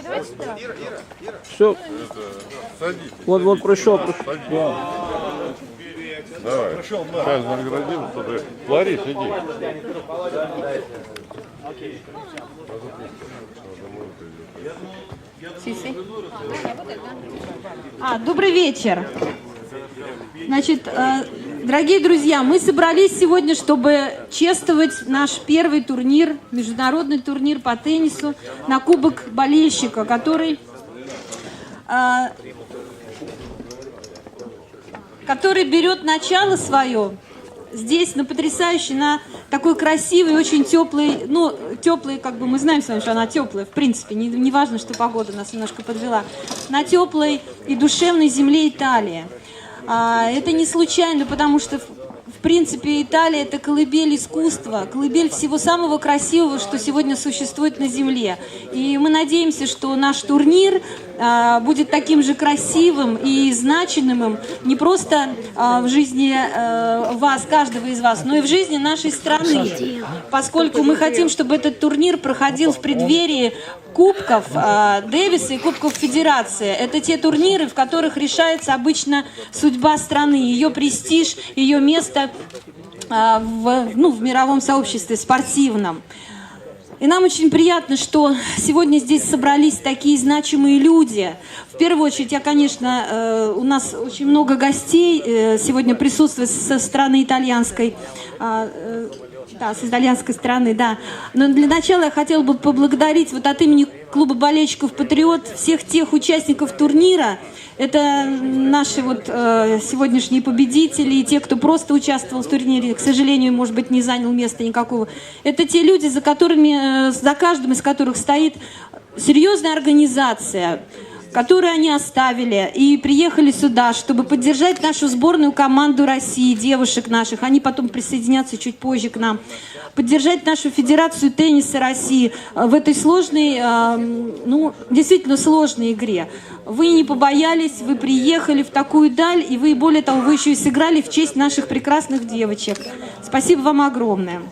Ой, давайте сюда. Все, Садись. вот, вот пришел, пришел. Да. Давай. Сейчас наградим. Туда. Ларис, иди. Сиси. А, добрый вечер. Значит, э, дорогие друзья, мы собрались сегодня, чтобы чествовать наш первый турнир, международный турнир по теннису на Кубок болельщика, который, э, который берет начало свое здесь, на потрясающей, на такой красивой, очень теплой, ну, теплой, как бы мы знаем с вами, что она теплая, в принципе, не, не важно, что погода нас немножко подвела, на теплой и душевной земле Италии. А, это не случайно, потому что, в, принципе, Италия – это колыбель искусства, колыбель всего самого красивого, что сегодня существует на Земле. И мы надеемся, что наш турнир а, будет таким же красивым и значимым не просто а, в жизни а, вас, каждого из вас, но и в жизни нашей страны. Поскольку мы хотим, чтобы этот турнир проходил в преддверии Кубков э, Дэвиса и Кубков Федерации. Это те турниры, в которых решается обычно судьба страны, ее престиж, ее место э, в, ну, в мировом сообществе спортивном. И нам очень приятно, что сегодня здесь собрались такие значимые люди. В первую очередь, я, конечно, э, у нас очень много гостей э, сегодня присутствует со стороны итальянской. Да, с итальянской стороны, да. Но для начала я хотела бы поблагодарить вот от имени клуба болельщиков «Патриот» всех тех участников турнира. Это наши вот э, сегодняшние победители и те, кто просто участвовал в турнире, к сожалению, может быть, не занял места никакого. Это те люди, за которыми, э, за каждым из которых стоит серьезная организация, которые они оставили и приехали сюда, чтобы поддержать нашу сборную команду России, девушек наших. Они потом присоединятся чуть позже к нам. Поддержать нашу Федерацию тенниса России э, в этой сложной, э, ну, действительно сложной игре. Вы не побоялись, вы приехали в такую даль, и вы, более того, вы еще и сыграли в честь наших прекрасных девочек. Спасибо вам огромное.